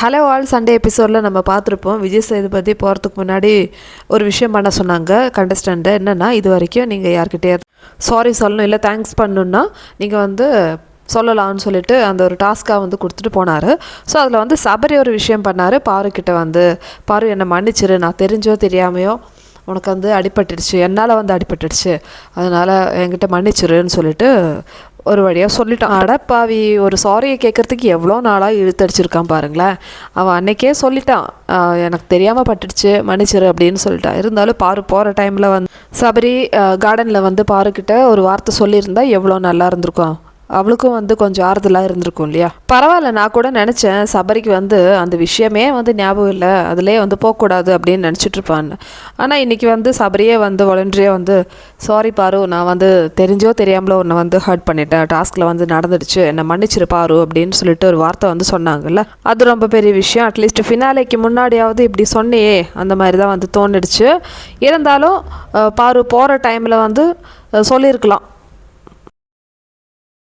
Hello all Sunday எபிசோடில் நம்ம பார்த்துருப்போம். விஜய் சேதுபதி போகிறதுக்கு முன்னாடி ஒரு விஷயம் பண்ண சொன்னாங்க. கண்டஸ்டண்ட்டு என்னென்னா இது வரைக்கும் நீங்கள் யார்கிட்டயாவது சாரி சொல்லணும். இல்லை தேங்க்ஸ் பண்ணணுன்னா நீங்கள் வந்து சொல்லலாம்னு சொல்லிட்டு அந்த ஒரு டாஸ்க்காக வந்து கொடுத்துட்டு போனார். ஸோ அதில் வந்து சபரி ஒரு விஷயம் பண்ணார். பாருக்கிட்ட வந்து பாரு என்னை மன்னிச்சிரு. நான் தெரிஞ்சோ தெரியாமையோ உனக்கு வந்து அடிபட்டுடுச்சு. என்னால் வந்து அடிபட்டுடுச்சு. அதனால் என்கிட்ட மன்னிச்சிருன்னு சொல்லிட்டு ஒரு வழியாக சொல்லிட்டான். அடப்பாவி ஒரு சாரியை கேட்குறதுக்கு எவ்வளோ நாளாக இழுத்தடிச்சிருக்கான் பாருங்களேன். அவன் அன்னைக்கே சொல்லிட்டான். எனக்கு தெரியாமல் பட்டுடுச்சு மன்னிச்சிரு அப்படின்னு சொல்லிட்டான். இருந்தாலும் பாரு போகிற டைமில் வந்து சபரி கார்டனில் வந்து பாருக்கிட்ட ஒரு வார்த்தை சொல்லியிருந்தா எவ்வளோ நல்லா இருந்திருக்கும். அவளுக்கும் வந்து கொஞ்சம் ஆறுதலாக இருந்திருக்கும் இல்லையா? பரவாயில்ல நான் கூட நினச்சேன் சபரிக்கு வந்து அந்த விஷயமே வந்து ஞாபகம் இல்லை. அதிலே வந்து போகக்கூடாது அப்படின்னு நினச்சிட்டு இருப்பான்னு. ஆனால் இன்றைக்கி வந்து சபரியே வந்து வாலண்டரியாக வந்து சாரி பாரு நான் வந்து தெரிஞ்சோ தெரியாமலோ உன்னை வந்து ஹர்ட் பண்ணிட்டேன். டாஸ்கில் வந்து நடந்துடுச்சு. என்னை மன்னிச்சிரு பாரு அப்படின்னு சொல்லிட்டு ஒரு வார்த்தை வந்து சொன்னாங்கல்ல. அது ரொம்ப பெரிய விஷயம். அட்லீஸ்ட் ஃபினாலேக்கு முன்னாடியாவது இப்படி சொன்னியே அந்த மாதிரி தான் வந்து தோணிடுச்சு. இருந்தாலும் பாரு போகிற டைமில் வந்து சொல்லியிருக்கலாம்.